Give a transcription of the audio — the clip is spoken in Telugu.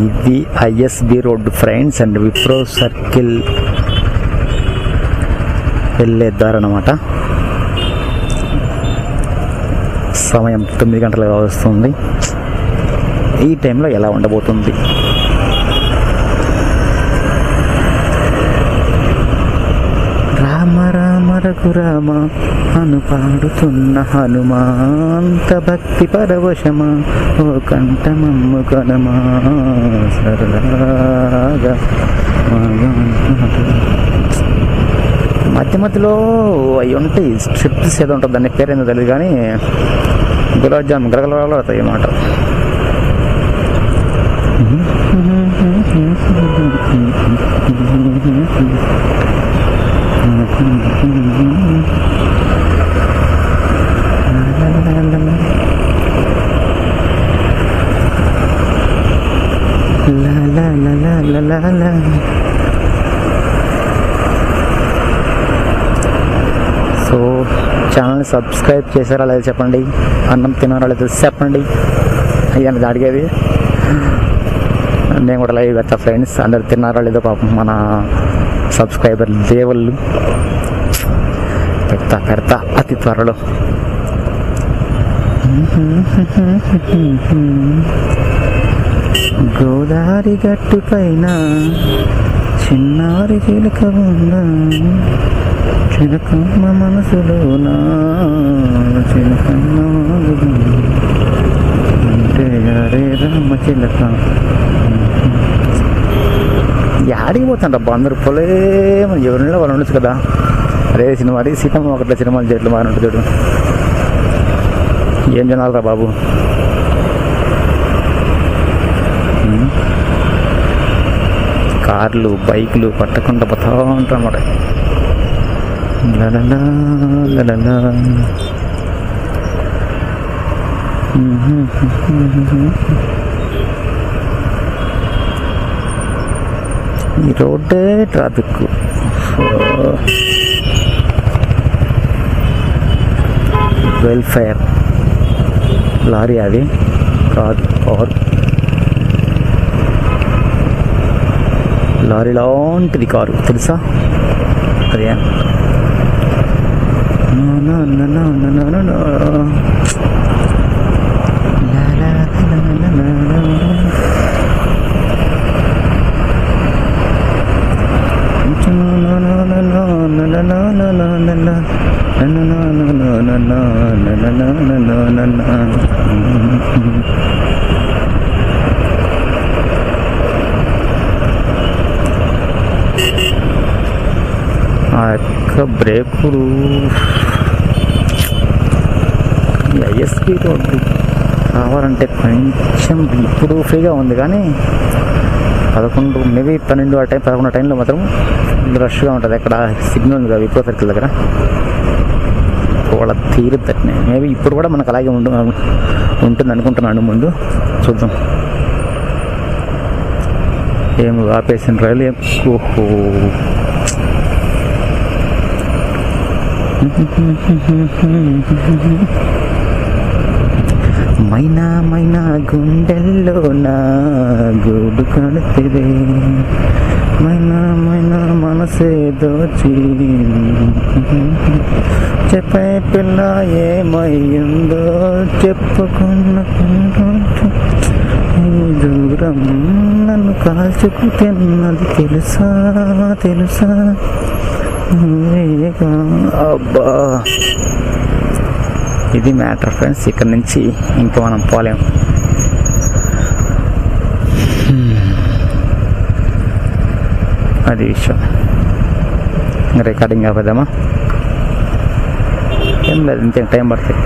ఇది ISB road friends and Wipro circle వెళ్ళే దారి అనమాట సమయం తొమ్మిది గంటలుగా వస్తుంది ఈ టైంలో ఎలా ఉండబోతుంది రామ రామ రఘురామ అను పాడుతున్న హనుమాంత భక్తి పరవశమా ఓ కంఠమమ్ము కనమా సరదాగా మధ్య మధ్యలో అవి ఉంటాయి స్ట్రిప్స్ ఏదో ఉంటుంది దాని పేరేందో తెలియదు కానీ గులాబ్ జామ్ గలగలగల అవుతాయి అన్నమాట. La సో ఛానల్ని సబ్స్క్రైబ్ చేశారా లేదా చెప్పండి? అన్నం తినారా లేదా చెప్పండి. అయ్యాను అడిగేది. నేను కూడా లైవ్ పెట్టా ఫ్రెండ్స్ అందరు తిన్నారా లేదో పాపం మన సబ్స్క్రైబర్ దేవుళ్ళు. పెడతా పెడతా అతి త్వరలో. గోదావరి గట్టు పైన చిన్నారి చిలుక ఉందా? చిలకమ్మ మనసులోన చిలకమ్మ అంటే అరే రామ చిలక. యాడికి పోతాండ్రబ్బా అందరు పొలేమో ఎవరిలో వాళ్ళు ఉండొచ్చు కదా. రేసిన మరి సీపం ఒకట్ల చిరుమల చెట్లు మారినట్టు చూడు. ఏం జనాలరా బాబు? కార్లు బైకులు పట్టకుండా పోతా ఉంటారన్నమాట. ఈ రోడ్డే ట్రాఫిక్ వెల్ఫేర్ లారీ అది. కాదు కార్ లారీ లాంటిది కారు. తెలుసా? అదే. ఆ యొక్క బ్రేకులు ఐఎస్పీ రోడ్డు కావాలంటే కొంచెం ఇప్పుడు ఫ్రీగా ఉంది కానీ పదకొండు మేబీ పన్నెండు ఆ టైం పదకొండు టైంలో మాత్రం రష్గా ఉంటుంది అక్కడ సిగ్నల్ ఉంది కదా విప్రో సర్కిల్ దగ్గర వాళ్ళ తీరుద్దట్నే మేబీ ఇప్పుడు కూడా మనకు అలాగే ఉండు ఉంటుంది అనుకుంటున్నాను ముందు. చూద్దాం. ఏం ఆపేసిన రైలు ఏం ఓహో. మైనా మైనా గుండెల్లో నా గూడు కడుతుంది మైనా మైనా మనసే దోచి. చెప్పే పిల్ల ఏమయ్యిందో చెప్పుకున్న ఈ దూరం నన్ను కాల్చుకు తిన్నది తెలుసా తెలుసా? అబ్బా! ఇది మ్యాటర్ ఫ్రెండ్స్. ఇక్కడ నుంచి ఇంకా మనం పోలేం. అది విషయం. రికార్డింగ్ ఆపేద్దామా? ఏం లేదు ఇంకేం టైం పడుతుంది?